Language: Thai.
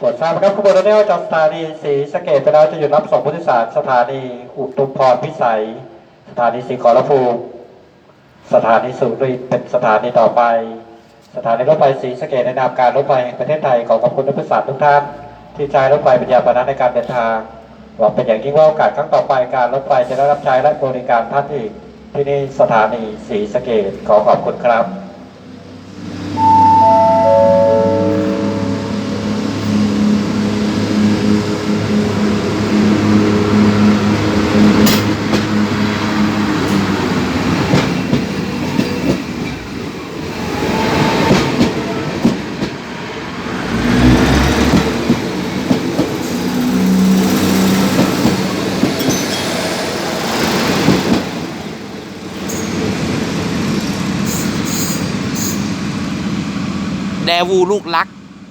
ปวดทราบครับขบวนรถเมล์จากสถานีศรีสะเกดไปแล้วจะหยุดรับส่งผู้โดยสารสถานีอุตุมพรพิสัย สถานีศรีขอรภูมิสถานีสุรินทร์เป็นสถานีต่อไป สถานีรถไฟศรีสะเกดในนามการรถไฟแห่งประเทศไทยขอขอบคุณนักศึกษาทุกท่าน ที่ใช้รถไฟเป็นยานพาหนะในการเดินทางหวังเป็นอย่างยิ่งว่าโอกาสครั้งต่อไปการรถไฟจะได้รับใช้และบริการท่านอีกที่นี่สถานีศรีสะเกดขอขอบคุณครับ แดวูลูกรัก